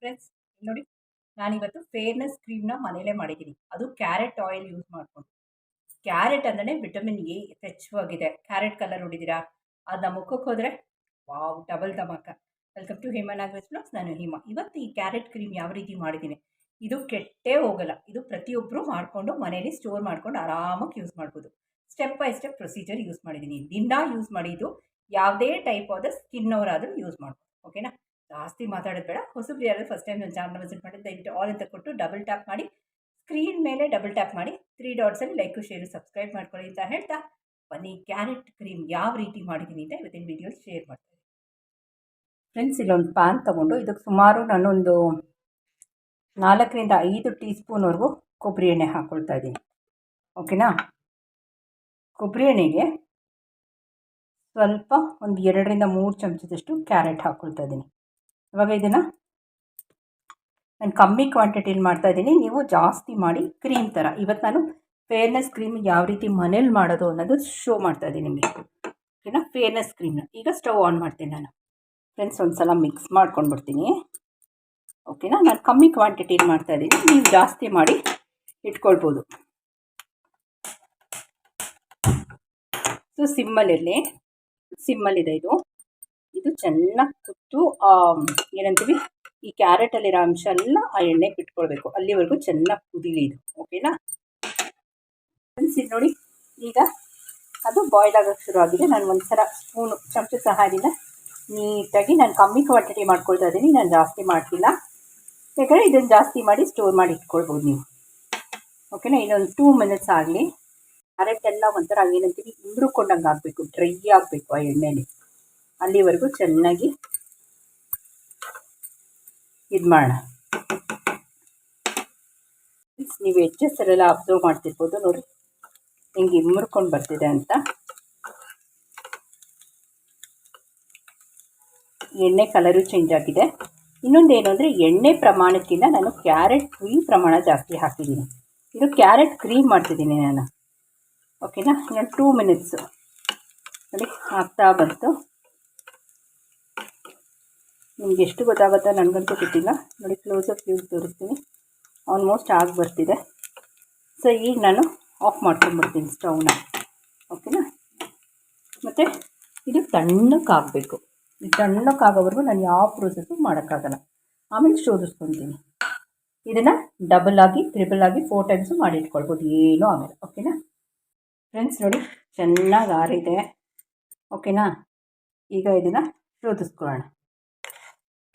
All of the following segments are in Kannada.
ಫ್ರೆಂಡ್ಸ್, ನೋಡಿ, ನಾನಿವತ್ತು ಫೇರ್ನೆಸ್ ಕ್ರೀಮ್ನ ಮನೇಲೇ ಮಾಡಿದ್ದೀನಿ. ಅದು ಕ್ಯಾರೆಟ್ ಆಯಿಲ್ ಯೂಸ್ ಮಾಡಿಕೊಂಡು. ಕ್ಯಾರೆಟ್ ಅಂದರೆ ವಿಟಮಿನ್ ಎ ಯಥೇಚ್ಛವಾಗಿದೆ ಕ್ಯಾರೆಟ್ ಕಲರ್ ನೋಡಿದ್ದೀರಾ? ಅದನ್ನ ಮುಖಕ್ಕೆ ಹೋದರೆ, wow double dhamaka. Welcome to Hema Nagaraj blogs ನಾನು ಹೇಮಾ ಇವತ್ತು ಈ ಕ್ಯಾರೆಟ್ ಕ್ರೀಮ್ ಯಾವ ರೀತಿ ಮಾಡಿದ್ದೀನಿ? ಇದು ಕೆಟ್ಟೇ ಹೋಗಲ್ಲ. ಇದು ಪ್ರತಿಯೊಬ್ಬರು ಮಾಡಿಕೊಂಡು ಮನೇಲಿ ಸ್ಟೋರ್ ಮಾಡ್ಕೊಂಡು ಆರಾಮಾಗಿ ಯೂಸ್ ಮಾಡ್ಬೋದು. Step by step procedure use ಮಾಡಿದ್ದೀನಿ. ದಿನ ಯೂಸ್ ಮಾಡಿದ್ದು ಯಾವುದೇ ಟೈಪ್ ಆದ ಸ್ಕಿನ್ ಅವರಾದರೂ ಯೂಸ್ ಮಾಡ್ಬೋದು. ಓಕೆನಾ ಜಾಸ್ತಿ ಮಾತಾಡೋದು ಬೇಡ. ಹೊಸಬ್ರು ಯಾರು ಫಸ್ಟ್ ಟೈಮ್ ನನ್ನ ಚಾನಲ್ ವಿಸಿಟ್ ಮಾಡಿ ದಯವಿಟ್ಟು ಆಲ್ ಅಂತ ಕೊಟ್ಟು ಡಬಲ್ ಟ್ಯಾಪ್ ಮಾಡಿ ಸ್ಕ್ರೀನ್ ಮೇಲೆ ಡಬಲ್ ಟ್ಯಾಪ್ ಮಾಡಿ ತ್ರೀ ಡಾಟ್ಸಲ್ಲಿ ಲೈಕು ಶೇರು ಸಬ್ಸ್ಕ್ರೈಬ್ ಮಾಡ್ಕೊಳ್ಳಿ ಅಂತ ಹೇಳ್ತಾ ಬನ್ನಿ ಕ್ಯಾರೆಟ್ ಕ್ರೀಮ್ ಯಾವ ರೀತಿ ಮಾಡಿದ್ದೀನಿ ಅಂತ ಇವತ್ತಿನ ವಿಡಿಯೋ ಶೇರ್ ಮಾಡ್ತೀನಿ ಫ್ರೆಂಡ್ಸ್ ಇಲ್ಲೊಂದು ಪ್ಯಾನ್ ತೊಗೊಂಡು ಇದಕ್ಕೆ ಸುಮಾರು ನಾನೊಂದು ನಾಲ್ಕರಿಂದ ಐದು ಟೀ ಸ್ಪೂನ್ವರೆಗೂ ಕೊಬ್ಬರಿ ಎಣ್ಣೆ ಹಾಕ್ಕೊಳ್ತಾ ಇದ್ದೀನಿ. ಓಕೆನಾ ಕೊಬ್ಬರಿ ಎಣ್ಣೆಗೆ ಸ್ವಲ್ಪ ಒಂದು ಎರಡರಿಂದ ಮೂರು ಚಮಚದಷ್ಟು ಕ್ಯಾರೆಟ್ ಹಾಕ್ಕೊಳ್ತಾ ಇದ್ದೀನಿ. ಇವಾಗ ಇದನ್ನು ನಾನು ಕಮ್ಮಿ ಕ್ವಾಂಟಿಟಿಲಿ ಮಾಡ್ತಾ ಇದ್ದೀನಿ. ನೀವು ಜಾಸ್ತಿ ಮಾಡಿ ಕ್ರೀಮ್ ಥರ ಇವತ್ತು ನಾನು ಫೇರ್ನೆಸ್ ಕ್ರೀಮ್ ಯಾವ ರೀತಿ ಮನೇಲಿ ಮಾಡೋದು ಅನ್ನೋದು ಶೋ ಮಾಡ್ತಾ ಇದ್ದೀನಿ ನಿಮಗೆ. ಓಕೆನಾ ಫೇರ್ನೆಸ್ ಕ್ರೀಮ್ನ ಈಗ ಸ್ಟವ್ ಆನ್ ಮಾಡ್ತೀನಿ ನಾನು. ಫ್ರೆಂಡ್ಸ್ ಒಂದು ಸಲ ಮಿಕ್ಸ್ ಮಾಡ್ಕೊಂಡು ಬಿಡ್ತೀನಿ. ಓಕೆನಾ ನಾನು ಕಮ್ಮಿ ಕ್ವಾಂಟಿಟಿಲಿ ಮಾಡ್ತಾ ಇದ್ದೀನಿ. ನೀವು ಜಾಸ್ತಿ ಮಾಡಿ ಇಟ್ಕೊಳ್ಬೋದು. ಸೊ ಸಿಮ್ಮಲ್ಲಿರಲಿ ಸಿಮ್ಮಲ್ಲಿದೆ ಇದು. ಇದು ಚೆನ್ನಾಗಿ ಕುತ್ತು ಏನಂತೀವಿ, ಈ ಕ್ಯಾರೆಟಲ್ಲಿರೋ ಅಂಶ ಎಲ್ಲ ಆ ಎಣ್ಣೆಗೆ ಬಿಟ್ಕೊಳ್ಬೇಕು. ಅಲ್ಲಿವರೆಗೂ ಚೆನ್ನಾಗಿ ಕುದಿಲಿ ಇದು, ಓಕೆನಾ? ನೋಡಿ, ಈಗ ಅದು ಬಾಯ್ಲ್ ಆಗೋಕ್ಕೆ ಶುರು ಆಗಿದೆ. ನಾನು ಒಂದ್ಸಲ ಸ್ಪೂನು, ಚಮಚ ಸಹಾಯದಿಂದ ನೀಟಾಗಿ ನಾನು ಕಮ್ಮಿ ಕ್ವಾಂಟಿಟಿ ಮಾಡ್ಕೊಳ್ತಾ ಇದ್ದೀನಿ, ನಾನು ಜಾಸ್ತಿ ಮಾಡ್ತಿಲ್ಲ. ಯಾಕಂದರೆ ಇದನ್ನು ಜಾಸ್ತಿ ಮಾಡಿ ಸ್ಟೋರ್ ಮಾಡಿ ಇಟ್ಕೊಳ್ಬೋದು ನೀವು. ಓಕೆನಾ? ಇನ್ನೊಂದು ಟೂ ಮಿನಿಟ್ಸ್ ಆಗಲಿ. ಕ್ಯಾರೆಟ್ ಎಲ್ಲ ಒಂಥರ ಏನಂತೀವಿ, ಉಂಡ್ರುಕೊಂಡಂಗೆ ಆಗಬೇಕು ಡ್ರೈ ಆಗಬೇಕು ಆ ಎಣ್ಣೆಲಿ. ಅಲ್ಲಿವರೆಗೂ ಚೆನ್ನಾಗಿ ಇದು ಮಾಡೋಣ. ನೀವು ಎಡ್ಜಸ್ಸಲ್ಲೆಲ್ಲ ಅಬ್ಸರ್ವ್ ಮಾಡ್ತಿರ್ಬೋದು ನೋಡಿ ಹಿಂಗೆ ಇಮ್ಮರ್ಕೊಂಡು ಬರ್ತಿದೆ ಅಂತ. ಎಣ್ಣೆ ಕಲರು ಚೇಂಜ್ ಆಗಿದೆ. ಇನ್ನೊಂದು ಏನು ಅಂದರೆ, ಎಣ್ಣೆ ಪ್ರಮಾಣಕ್ಕಿಂತ ನಾನು ಕ್ಯಾರೆಟ್ ಕ್ರೀಮ್ ಪ್ರಮಾಣ ಜಾಸ್ತಿ ಹಾಕಿದ್ದೀನಿ. ಇದು ಕ್ಯಾರೆಟ್ ಕ್ರೀಮ್ ಮಾಡ್ತಿದ್ದೀನಿ ನಾನು. ಓಕೆನಾ ಇನ್ನೊಂದು ಟೂ ಮಿನಿಟ್ಸು ನೋಡಿ ಹಾಕ್ತಾ ಬಂತು. ನಿಮ್ಗೆ ಎಷ್ಟು ಗೊತ್ತಾಗುತ್ತೋ ನನಗಂತೂ ಗೊತ್ತಿಲ್ಲ. ನೋಡಿ ಕ್ಲೋಸಪ್ ಯೂಸ್ ತೋರಿಸ್ತೀನಿ. ಆಲ್ಮೋಸ್ಟ್ ಆಗಿ ಬರ್ತಿದೆ. ಸೊ ಈಗ ನಾನು ಆಫ್ ಮಾಡ್ಕೊಂಡ್ಬಿಡ್ತೀನಿ ಸ್ಟವ್ನ ಓಕೆನಾ ಮತ್ತು ಇದು ತಣ್ಣಕ್ಕಾಗಬೇಕು. ಇದು ತಣ್ಣಕ್ಕಾಗೋವರೆಗೂ ನಾನು ಯಾವ ಪ್ರೊಸೆಸ್ಸು ಮಾಡೋಕ್ಕಾಗಲ್ಲ. ಆಮೇಲೆ ಶೋಧಿಸ್ಕೊತೀನಿ. ಇದನ್ನು ಡಬಲ್ ಆಗಿ ತ್ರಿಬಲ್ ಆಗಿ ಫೋರ್ ಟೈಮ್ಸು ಮಾಡಿಟ್ಕೊಳ್ಬೋದು ಏನೂ ಆಮೇಲೆ. ಓಕೆನಾ ಫ್ರೆಂಡ್ಸ್ ನೋಡಿ, ಚೆನ್ನಾಗಿ ಆರಿದೆ. ಓಕೆನಾ ಈಗ ಇದನ್ನು ಶೋಧಿಸ್ಕೊಳ್ಳೋಣ.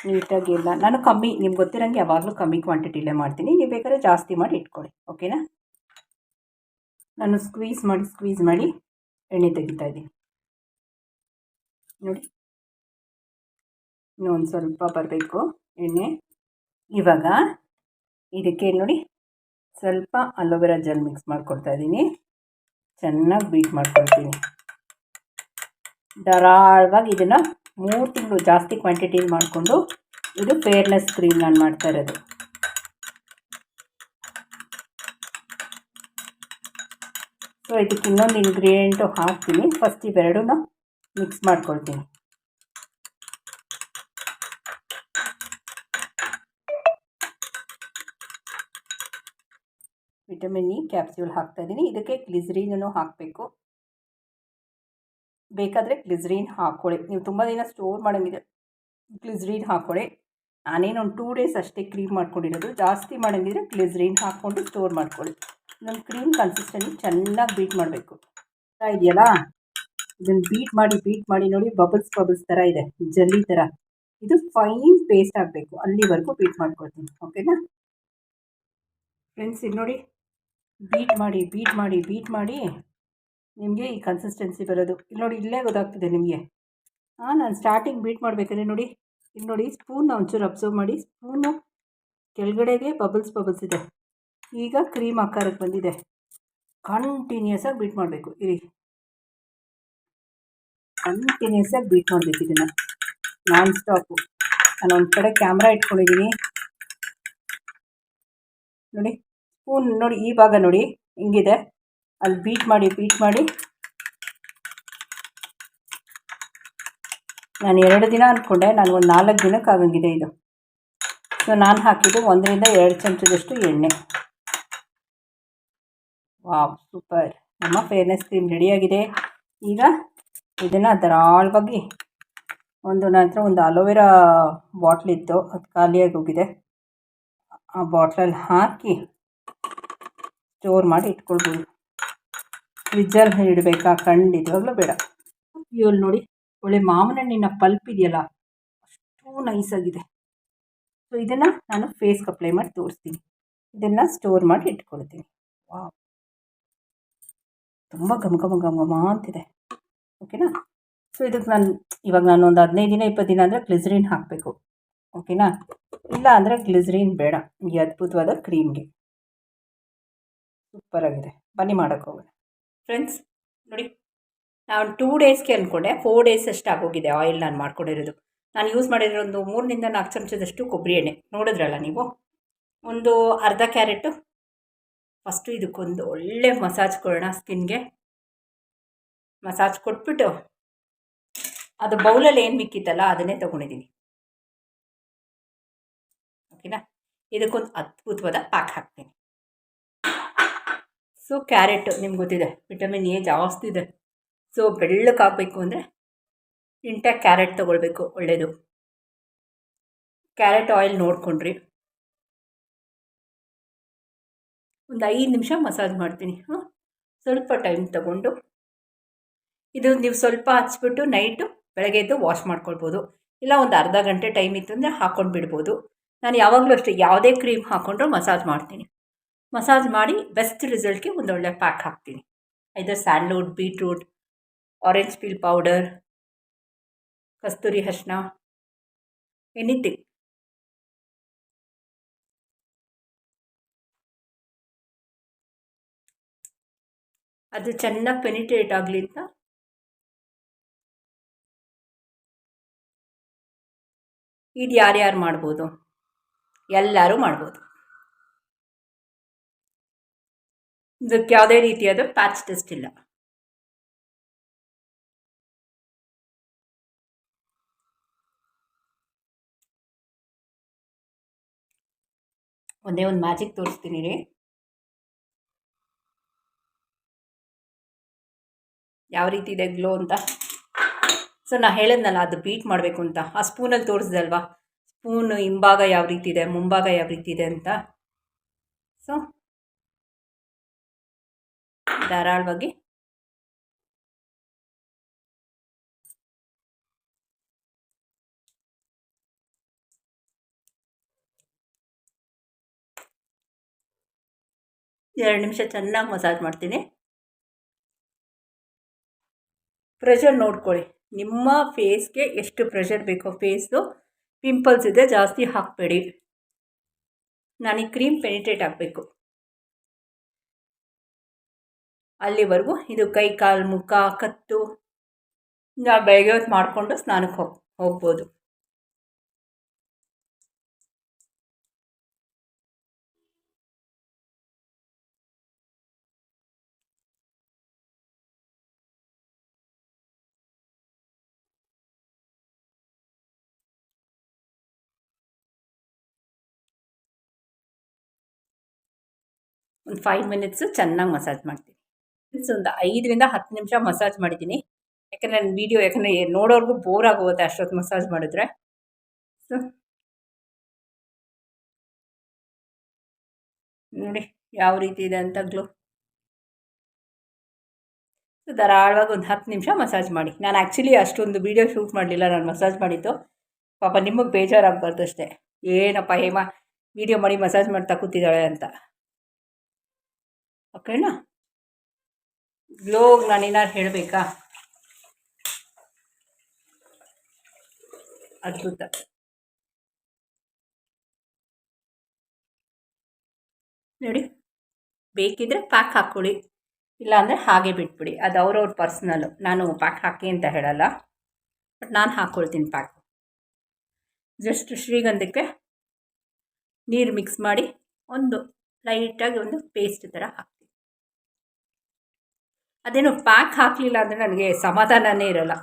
ನೀಟಾಗಿ ಎಲ್ಲ ನಾನು ಕಮ್ಮಿ, ನಿಮ್ಗೆ ಗೊತ್ತಿರೋಂಗೆ ಯಾವಾಗಲೂ ಕಮ್ಮಿ ಕ್ವಾಂಟಿಟಿಲೇ ಮಾಡ್ತೀನಿ. ನೀವು ಬೇಕಾದ್ರೆ ಜಾಸ್ತಿ ಮಾಡಿ ಇಟ್ಕೊಳ್ಳಿ, ಓಕೆನಾ? ನಾನು ಸ್ಕ್ವೀಸ್ ಮಾಡಿ ಸ್ಕ್ವೀಸ್ ಮಾಡಿ ಎಣ್ಣೆ ತೆಗಿತಾ ಇದ್ದೀನಿ. ನೋಡಿ. ಇನ್ನೊಂದು ಸ್ವಲ್ಪ ಬರಬೇಕು ಎಣ್ಣೆ. ಇವಾಗ ಇದಕ್ಕೆ ನೋಡಿ, ಸ್ವಲ್ಪ ಅಲೋವೆರಾ ಜೆಲ್ ಮಿಕ್ಸ್ ಮಾಡ್ಕೊಳ್ತಾ ಇದ್ದೀನಿ. ಚೆನ್ನಾಗಿ ಬೀಟ್ ಮಾಡ್ಕೊಳ್ತೀನಿ. ಧಾರಾಳವಾಗಿ ಇದನ್ನು ಮೂರು ತಿಂಗಳು ಜಾಸ್ತಿ ಕ್ವಾಂಟಿಟಿಲಿ ಮಾಡಿಕೊಂಡು ಇದು ಫೇರ್ನೆಸ್ ಕ್ರೀಮ್ ನಾನು ಮಾಡ್ತಾ ಇರೋದು. ಸೊ ಇದಕ್ಕೆ ಇನ್ನೊಂದು ಇಂಗ್ರೀಡಿಯೆಂಟು ಹಾಕ್ತೀನಿ. ಫಸ್ಟ್ ಇವೆರಡೂ ಮಿಕ್ಸ್ ಮಾಡ್ಕೊಳ್ತೀನಿ. ವಿಟಮಿನ್ ಇ ಕ್ಯಾಪ್ಸ್ಯೂಲ್ ಹಾಕ್ತಾ ಇದ್ದೀನಿ. ಇದಕ್ಕೆ ಗ್ಲಿಸ್ರೀನೂ ಹಾಕಬೇಕು. ಬೇಕಾದರೆ ಗ್ಲಿಸ್ರೀನ್ ಹಾಕ್ಕೊಳ್ಳಿ ನೀವು ತುಂಬ ದಿನ ಸ್ಟೋರ್ ಮಾಡೋಂಗಿದೆ, ಗ್ಲಿಸ್ರೀನ್ ಹಾಕ್ಕೊಳ್ಳಿ ನಾನೇನು ಒಂದು ಟೂ ಡೇಸ್ ಅಷ್ಟೇ ಕ್ರೀಮ್ ಮಾಡ್ಕೊಂಡಿರೋದು. ಜಾಸ್ತಿ ಮಾಡೋಂಗಿದ್ರೆ ಗ್ಲಿಸ್ರೀನ್ ಹಾಕ್ಕೊಂಡು ಸ್ಟೋರ್ ಮಾಡ್ಕೊಳ್ಳಿ. ನಮ್ಮ ಕ್ರೀಮ್ ಕನ್ಸಿಸ್ಟೆನ್ಸಿ ಚೆನ್ನಾಗಿ ಬೀಟ್ ಮಾಡಬೇಕು. ಇದೆಯಲ್ಲ? ಇದನ್ನು ಬೀಟ್ ಮಾಡಿ ಬೀಟ್ ಮಾಡಿ ನೋಡಿ ಬಬಲ್ಸ್ ಬಬಲ್ಸ್ ಥರ ಇದೆ ಜಲ್ಲಿ ಥರ ಇದು ಫೈನ್ ಪೇಸ್ಟ್ ಆಗಬೇಕು. ಅಲ್ಲಿವರೆಗೂ ಬೀಟ್ ಮಾಡ್ಕೊಳ್ತೀನಿ. ಓಕೆನಾ ಫ್ರೆಂಡ್ಸ್ ಇದು ನೋಡಿ. ಬೀಟ್ ಮಾಡಿ ಬೀಟ್ ಮಾಡಿ ಬೀಟ್ ಮಾಡಿ. ನಿಮಗೆ ಈ ಕನ್ಸಿಸ್ಟೆನ್ಸಿ ಬರೋದು. ಇಲ್ಲಿ ನೋಡಿ ಇಲ್ಲೇ ಗೊತ್ತಾಗ್ತಿದೆ ನಿಮಗೆ. ಹಾಂ ನಾನು ಸ್ಟಾರ್ಟಿಂಗ್ ಬೀಟ್ ಮಾಡಬೇಕಾದ್ರೆ ನೋಡಿ. ಇಲ್ಲಿ ನೋಡಿ ಸ್ಪೂನ್ನ ಒಂಚೂರು ಅಬ್ಸರ್ವ್ ಮಾಡಿ. ಸ್ಪೂನು ಕೆಳಗಡೆಗೆ ಬಬಲ್ಸ್ ಬಬಲ್ಸ್ ಇದೆ. ಈಗ ಕ್ರೀಮ್ ಆಕಾರಕ್ಕೆ ಬಂದಿದೆ. ಕಂಟಿನ್ಯೂಸ್ ಆಗಿ ಬೀಟ್ ಮಾಡಬೇಕು. ಇರಿ. ಕಂಟಿನ್ಯೂಸ್ ಆಗಿ ಬೀಟ್ ಮಾಡಬೇಕು ಇದನ್ನು. ನಾನ್ ಸ್ಟಾಪು ನಾನು ಒಂದು ಕಡೆ ಕ್ಯಾಮ್ರಾ ಇಟ್ಕೊಂಡಿದ್ದೀನಿ ನೋಡಿ ಸ್ಪೂನ್ ನೋಡಿ ಈ ಭಾಗ ನೋಡಿ, ಹಿಂಗಿದೆ. ಅಲ್ಲಿ ಬೀಟ್ ಮಾಡಿ ಬೀಟ್ ಮಾಡಿ. ನಾನು ಎರಡು ದಿನ ಅಂದ್ಕೊಂಡೆ ನನಗೊಂದು ನಾಲ್ಕು ದಿನಕ್ಕೆ ಆಗಂಗಿದೆ ಇದು. ಸೊ ನಾನು ಹಾಕಿದ್ದು ಒಂದರಿಂದ ಎರಡು ಚಮಚದಷ್ಟು ಎಣ್ಣೆ. Wow, super. ನಮ್ಮ ಫೇರ್ನೆಸ್ ಕ್ರೀಮ್ ರೆಡಿಯಾಗಿದೆ ಈಗ ಇದನ್ನು ಧಾರಾಳವಾಗಿ ಒಂದು ನಂತರ ಒಂದು ಅಲೋವೆರಾ ಬಾಟ್ಲಿತ್ತು ಅದು ಖಾಲಿಯಾಗಿ ಹೋಗಿದೆ. ಆ ಬಾಟ್ಲಲ್ಲಿ ಹಾಕಿ ಸ್ಟೋರ್ ಮಾಡಿ ಇಟ್ಕೊಳ್ಬೋದು. ಫ್ರಿಜ್ಜಲ್ಲಿ ಇಡಬೇಕಾ ಖಂಡಿತವಾಗ್ಲೂ ಬೇಡ. ಇವಲ್ಲಿ ನೋಡಿ, ಒಳ್ಳೆ ಮಾವಿನ ಹಣ್ಣಿನ ಪಲ್ಪ್ ಇದೆಯಲ್ಲ, ಅಷ್ಟು ನೈಸಾಗಿದೆ ಸೊ ಇದನ್ನು ನಾನು ಫೇಸ್ಗೆ ಅಪ್ಲೈ ಮಾಡಿ ತೋರಿಸ್ತೀನಿ. ಇದನ್ನು ಸ್ಟೋರ್ ಮಾಡಿ ಇಟ್ಕೊಳ್ತೀನಿ. ವಾವ್ ತುಂಬ ಘಮ ಘಮ ಘಮ ಘಮ ಅಂತಿದೆ. ಓಕೆನಾ ಸೊ ಇದಕ್ಕೆ ನಾನು, ಇವಾಗ ನಾನು ಒಂದು ಹದಿನೈದು ದಿನ, ಇಪ್ಪತ್ತು ದಿನ ಅಂದರೆ ಗ್ಲಿಸರಿನ್ ಹಾಕಬೇಕು. ಓಕೆನಾ ಇಲ್ಲ ಅಂದರೆ ಗ್ಲಿಸರಿನ್ ಬೇಡ. ಈ ಅದ್ಭುತವಾದ ಕ್ರೀಮ್ಗೆ ಸೂಪರಾಗಿದೆ ಬನ್ನಿ ಮಾಡೋಕ್ಕೆ ಹೋಗೋಣ. ಫ್ರೆಂಡ್ಸ್ ನೋಡಿ, ನಾನು ಟೂ ಡೇಸ್ಗೆ ಅಂದ್ಕೊಂಡೆ ಫೋರ್ ಡೇಸ್ ಅಷ್ಟು ಆಗೋಗಿದೆ ಆಯಿಲ್ ನಾನು ಮಾಡ್ಕೊಂಡಿರೋದು. ನಾನು ಯೂಸ್ ಮಾಡಿರೋ ಒಂದು ಮೂರರಿಂದ ನಾಲ್ಕು ಚಮಚದಷ್ಟು ಕೊಬ್ಬರಿ ಎಣ್ಣೆ. ನೋಡಿದ್ರಲ್ಲ ನೀವು? ಒಂದು ಅರ್ಧ ಕ್ಯಾರೆಟು ಫಸ್ಟು ಇದಕ್ಕೊಂದು ಒಳ್ಳೆ ಮಸಾಜ್ ಕೊಡೋಣ ಸ್ಕಿನ್ಗೆ. ಮಸಾಜ್ ಕೊಟ್ಬಿಟ್ಟು, ಅದು ಬೌಲಲ್ಲಿ ಏನು ಮಿಕ್ಕಿತ್ತಲ್ಲ ಅದನ್ನೇ ತೊಗೊಂಡಿದ್ದೀನಿ. ಓಕೆನಾ ಇದಕ್ಕೊಂದು ಅದ್ಭುತವಾದ ಪ್ಯಾಕ್ ಹಾಕ್ತೀನಿ. ಸೊ ಕ್ಯಾರೆಟ್ ನಿಮ್ಗೆ ಗೊತ್ತಿದೆ ವಿಟಮಿನ್ ಎ ಜಾಸ್ತಿ ಇದೆ. ಸೊ ಬೆಳ್ಳಕ್ಕೆ ಹಾಕಬೇಕು ಅಂದರೆ ಇಂಟ್ಯಾಕ್ ಕ್ಯಾರೆಟ್ ತೊಗೊಳ್ಬೇಕು ಒಳ್ಳೆಯದು ಕ್ಯಾರೆಟ್ ಆಯಿಲ್ ನೋಡ್ಕೊಂಡ್ರಿ. ಒಂದು ಐದು ನಿಮಿಷ ಮಸಾಜ್ ಮಾಡ್ತೀನಿ, ಹಾಂ. ಸ್ವಲ್ಪ ಟೈಮ್ ತಗೊಂಡು. ಇದು ನೀವು ಸ್ವಲ್ಪ ಹಚ್ಬಿಟ್ಟು ನೈಟು ಬೆಳಗ್ಗೆ ಎದ್ದು ವಾಶ್ ಮಾಡ್ಕೊಳ್ಬೋದು. ಇಲ್ಲ ಒಂದು ಅರ್ಧ ಗಂಟೆ ಟೈಮ್ ಇತ್ತು ಅಂದರೆ ಹಾಕ್ಕೊಂಡು ಬಿಡ್ಬೋದು. ನಾನು ಯಾವಾಗಲೂ ಅಷ್ಟೇ, ಯಾವುದೇ ಕ್ರೀಮ್ ಹಾಕ್ಕೊಂಡ್ರೂ ಮಸಾಜ್ ಮಾಡ್ತೀನಿ. ಮಸಾಜ್ ಮಾಡಿ ಬೆಸ್ಟ್ ರಿಸಲ್ಟ್ಗೆ ಒಂದೊಳ್ಳೆ ಪ್ಯಾಕ್ ಹಾಕ್ತೀನಿ. Either sandalwood beetroot orange peel powder ಕಸ್ತೂರಿ ಅರ್ಶಿನ ಎನಿಥಿಂಗ್ ಅದು ಚೆನ್ನಾಗಿ ಪೆನಿಟ್ರೇಟ್ ಆಗಲಿ ಅಂತ ಇದು ಯಾರ್ಯಾರು ಮಾಡ್ಬೋದು? ಎಲ್ಲರೂ ಮಾಡ್ಬೋದು. ಇದಕ್ಕೆ ಯಾವುದೇ ರೀತಿಯಾದ ಪ್ಯಾಚ್ ಟೆಸ್ಟ್ ಇಲ್ಲ. ಒಂದೇ ಒಂದು ಮ್ಯಾಜಿಕ್ ತೋರಿಸ್ತೀನಿ ರೀ. ಯಾವ ರೀತಿ ಇದೆ ಗ್ಲೋ ಅಂತ? ಸೊ ನಾ ಹೇಳಿದ್ನಲ್ಲ, ಅದು ಬೀಟ್ ಮಾಡಬೇಕು ಅಂತ. ಆ ಸ್ಪೂನಲ್ಲಿ ತೋರಿಸಿದೆ ಅಲ್ವಾ? ಸ್ಪೂನ್ ಹಿಂಭಾಗ ಯಾವ ರೀತಿ ಇದೆ, ಮುಂಭಾಗ ಯಾವ ರೀತಿ ಇದೆ ಅಂತ. ಸೊ ಧಾರಾಳವಾಗಿ. ಎರಡು ನಿಮಿಷ ಚೆನ್ನಾಗಿ ಮಸಾಜ್ ಮಾಡ್ತೀನಿ. ಪ್ರೆಷರ್ ನೋಡ್ಕೊಳ್ಳಿ. ನಿಮ್ಮ ಫೇಸ್ಗೆ ಎಷ್ಟು ಪ್ರೆಷರ್ ಬೇಕೋ ಫೇಸ್ದು ಪಿಂಪಲ್ಸ್ ಇದೆ ಜಾಸ್ತಿ ಹಾಕಬೇಡಿ. ನನಗೆ ಕ್ರೀಮ್ ಪೆನಿಟ್ರೇಟ್ ಆಗಬೇಕು. ಅಲ್ಲಿವರೆಗೂ ಇದು ಕೈ, ಕಾಲು, ಮುಖ, ಕತ್ತು ನಾವು ಬೆಳಗ್ಗೆ ಹೊತ್ತು ಮಾಡಿಕೊಂಡು ಸ್ನಾನಕ್ಕೆ ಹೋಗಿ ಹೋಗ್ಬೋದು. ಒಂದು ಫೈವ್ ಮಿನಿಟ್ಸು ಚೆನ್ನಾಗಿ ಮಸಾಜ್ ಮಾಡ್ತೀನಿ. ಮೀನ್ಸ್ ಒಂದು ಐದರಿಂದ ಹತ್ತು ನಿಮಿಷ ಮಸಾಜ್ ಮಾಡಿದ್ದೀನಿ. ಯಾಕಂದರೆ ನನ್ನ ವೀಡಿಯೋ ಯಾಕಂದರೆ ನೋಡೋರ್ಗೂ ಬೋರ್ ಆಗೋಗುತ್ತೆ ಅಷ್ಟೊತ್ತು ಮಸಾಜ್ ಮಾಡಿದ್ರೆ. ಸೊ ನೋಡಿ ಯಾವ ರೀತಿ ಇದೆ ಅಂತ ಗ್ಲೋ ಸೊ ಧಾರಾಳವಾಗಿ ಒಂದು ಹತ್ತು ನಿಮಿಷ ಮಸಾಜ್ ಮಾಡಿ. ನಾನು ಆ್ಯಕ್ಚುಲಿ ಅಷ್ಟೊಂದು ವೀಡಿಯೋ ಶೂಟ್ ಮಾಡಲಿಲ್ಲ, ನಾನು ಮಸಾಜ್ ಮಾಡಿದ್ದು. ಪಾಪ ನಿಮಗೆ ಬೇಜಾರಾಗಬಾರ್ದು ಅಷ್ಟೇ. ಏನಪ್ಪ ಹೇಮ ವೀಡಿಯೋ ಮಾಡಿ ಮಸಾಜ್ ಮಾಡ್ತಾ ಕೂತಿದ್ದಾಳೆ ಅಂತ. ಓಕೆನಾ ಗ್ಲೋಗ್ ನಾನು ಏನಾರು ಹೇಳಬೇಕಾ? ಅದ್ಭುತ. ನೋಡಿ, ಬೇಕಿದ್ರೆ ಪ್ಯಾಕ್ ಹಾಕ್ಕೊಳ್ಳಿ ಇಲ್ಲಾಂದರೆ ಹಾಗೆ ಬಿಟ್ಬಿಡಿ. ಅದು ಅವ್ರವ್ರ ಪರ್ಸ್ನಲ್ಲು ನಾನು ಪ್ಯಾಕ್ ಹಾಕಿ ಅಂತ ಹೇಳಲ್ಲ. ಬಟ್ ನಾನು ಹಾಕ್ಕೊಳ್ತೀನಿ ಪ್ಯಾಕ್ ಜಸ್ಟ್ ಶ್ರೀಗಂಧಕ್ಕೆ ನೀರು ಮಿಕ್ಸ್ ಮಾಡಿ, ಒಂದು ಲೈಟಾಗಿ ಒಂದು ಪೇಸ್ಟ್ ಥರ ಹಾಕ್ತೀನಿ ಅದೇನು ಪ್ಯಾಕ್ ಹಾಕಲಿಲ್ಲ ಅಂದರೆ ನನಗೆ ಸಮಾಧಾನನೇ ಇರಲ್ಲ.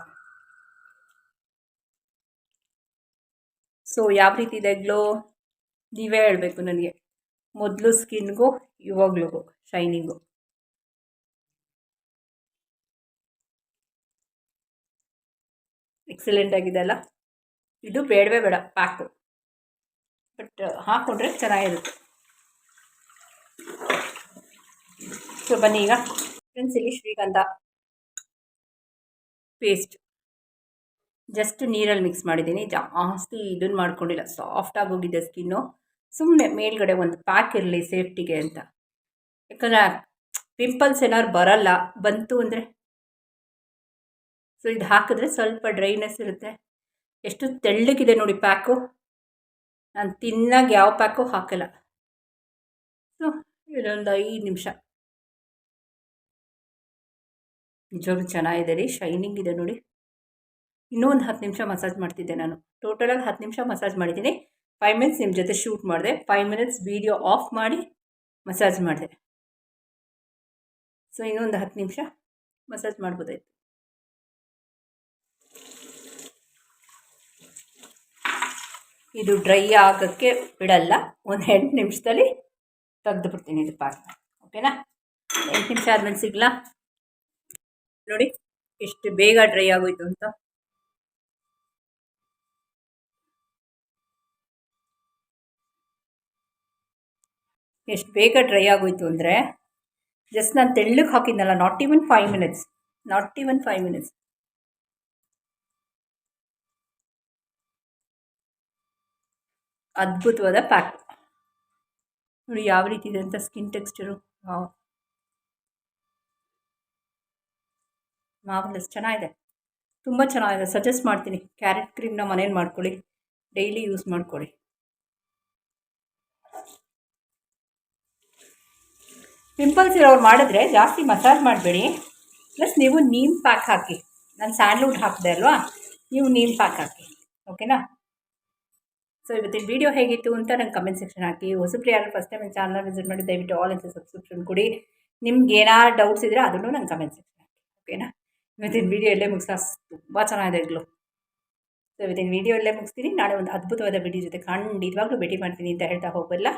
ಸೊ ಯಾವ ರೀತಿ ಇದೆ ಗ್ಲೋ? ನೀವೇ ಹೇಳಬೇಕು ನನಗೆ. ಮೊದಲು ಸ್ಕಿನ್ಗೂ ಇವಾಗ್ಲೂ ಶೈನಿಂಗು. ಎಕ್ಸಲೆಂಟ್ ಆಗಿದೆ ಅಲ್ಲ? ಇದು ಬೇಡವೇ ಬೇಡ, ಪ್ಯಾಕು. ಬಟ್ ಹಾಕ್ಕೊಂಡ್ರೆ ಚೆನ್ನಾಗಿರುತ್ತೆ. ಸೊ ಬನ್ನಿ ಈಗ. ಫ್ರೆಂಡ್ಸ್ ಇಲ್ಲಿ ಶ್ರೀಗಂಧ ಪೇಸ್ಟ್ ಜಸ್ಟ್ ನೀರಲ್ಲಿ ಮಿಕ್ಸ್ ಮಾಡಿದ್ದೀನಿ. ಜಾಸ್ತಿ ಇದನ್ನು ಮಾಡ್ಕೊಂಡಿಲ್ಲ. ಸಾಫ್ಟಾಗಿ ಹೋಗಿದೆ ಸ್ಕಿನ್ನು ಸುಮ್ಮನೆ ಮೇಲ್ಗಡೆ ಒಂದು ಪ್ಯಾಕ್ ಇರಲಿ ಸೇಫ್ಟಿಗೆ ಅಂತ. ಯಾಕಂದರೆ ಪಿಂಪಲ್ಸ್ ಏನಾದ್ರು ಬರಲ್ಲ. ಬಂತು ಅಂದರೆ ಸೊ ಇದು ಹಾಕಿದ್ರೆ ಸ್ವಲ್ಪ ಡ್ರೈನೆಸ್ ಇರುತ್ತೆ. ಎಷ್ಟು ತೆಳ್ಳಗಿದೆ ನೋಡಿ ಪ್ಯಾಕು ನಾನು ತಿನ್ನಾಗ ಯಾವ ಪ್ಯಾಕು ಹಾಕಲ್ಲ. ಸೊ ಇದೊಂದು ಐದು ನಿಮಿಷ. ನಿಜವಾಗ್ಲೂ ಚೆನ್ನಾಗಿದೆ ರೀ ಶೈನಿಂಗ್ ಇದೆ ನೋಡಿ. ಇನ್ನೂ ಒಂದು ಹತ್ತು ನಿಮಿಷ ಮಸಾಜ್ ಮಾಡ್ತಿದ್ದೆ ನಾನು. ಟೋಟಲಾಗಿ ಹತ್ತು ನಿಮಿಷ ಮಸಾಜ್ ಮಾಡಿದ್ದೀನಿ. ಫೈವ್ ಮಿನಿಟ್ಸ್ ನಿಮ್ಮ ಜೊತೆ ಶೂಟ್ ಮಾಡಿದೆ. ಫೈವ್ ಮಿನಿಟ್ಸ್ ವೀಡಿಯೋ ಆಫ್ ಮಾಡಿ ಮಸಾಜ್ ಮಾಡಿದೆ. ಸೊ ಇನ್ನೊಂದು ಹತ್ತು ನಿಮಿಷ ಮಸಾಜ್ ಮಾಡ್ಬೋದಾಯ್ತು. ಇದು ಡ್ರೈ ಆಗೋಕ್ಕೆ ಬಿಡಲ್ಲ. ಒಂದು ಎಂಟು ನಿಮಿಷದಲ್ಲಿ ತೆಗೆದು ಬಿಡ್ತೀನಿ ಇದು ಪಾಕ ಓಕೆನಾ ಎಂಟು ನಿಮಿಷ ಆದಮೇಲೆ ಸಿಗ್ಲಾ? ನೋಡಿ, ಎಷ್ಟು ಬೇಗ ಡ್ರೈ ಆಗೋಯ್ತು ಅಂತ. ಎಷ್ಟು ಬೇಗ ಡ್ರೈ ಆಗೋಯ್ತು ಅಂದರೆ ಜಸ್ಟ್ ನಾನು ತೆಳ್ಳಗೆ ಹಾಕಿದ್ನಲ್ಲ not even five minutes not even five minutes ಅದ್ಭುತವಾದ ಪ್ಯಾಕ್ ನೋಡಿ, ಯಾವ ರೀತಿ ಇದೆ ಅಂತ ಸ್ಕಿನ್ ಟೆಕ್ಸ್ಚರು ಮಾವಲಸ್ ಚೆನ್ನಾಗಿದೆ. ತುಂಬ ಚೆನ್ನಾಗಿದೆ. ಸಜೆಸ್ಟ್ ಮಾಡ್ತೀನಿ. ಕ್ಯಾರೆಟ್ ಕ್ರೀಮ್ನ ಮನೇಲಿ ಮಾಡ್ಕೊಳ್ಳಿ. ಡೈಲಿ ಯೂಸ್ ಮಾಡ್ಕೊಳ್ಳಿ. ಪಿಂಪಲ್ಸ್ ಇರೋರು ಮಾಡಿದ್ರೆ ಜಾಸ್ತಿ ಮಸಾಜ್ ಮಾಡಬೇಡಿ. ಪ್ಲಸ್ ನೀವು ನೀಮ್ ಪ್ಯಾಕ್ ಹಾಕಿ. ನಾನು ಸ್ಯಾಂಡ್ಲ್ವುಡ್ ಹಾಕಿದೆ ಅಲ್ವಾ? ನೀವು ನೀಮ್ ಪ್ಯಾಕ್ ಹಾಕಿ. ಓಕೆನಾ ಸೊ ಇವತ್ತಿನ ವೀಡಿಯೋ ಹೇಗಿತ್ತು ಅಂತ ನಂಗೆ ಕಮೆಂಟ್ ಸೆಕ್ಷನ್ ಹಾಕಿ. ಹೊಸಬ್ರು ಯಾರು ಫಸ್ಟ್ ಟೈಮ್ ಚಾನಲ್ ವಿಸಿಟ್ ಮಾಡಿ, ದಯವಿಟ್ಟು ಆಲ್ ಅಂತ ಸಬ್ಸ್ಕ್ರಿಪ್ಷನ್ ಕೊಡಿ. ನಿಮ್ಗೆ ಏನಾರು ಡೌಟ್ಸ್ ಇದ್ದರೆ ಅದನ್ನು ನಂಗೆ ಕಮೆಂಟ್ ಸೆಕ್ಷನ್ ಹಾಕಿ. ಓಕೆನಾ ಇವತ್ತಿನ ವೀಡಿಯೋ ಎಲ್ಲೇ ಮುಗಿಸ್ತಾ ತುಂಬ ಚೆನ್ನಾಗಿದೆ ಇಗ್ಲು ಸೊ ಇವತ್ತಿನ ವೀಡಿಯೋ ಎಲ್ಲೇ ಮುಗಿಸ್ತೀನಿ. ನಾಳೆ ಒಂದು ಅದ್ಭುತವಾದ ವಿಡಿಯೋ ಜೊತೆ ಖಂಡಿತವಾಗ್ಲೂ ಭೇಟಿ ಮಾಡ್ತೀನಿ ಅಂತ ಹೇಳ್ತಾ ಹೋಗಲ್ಲ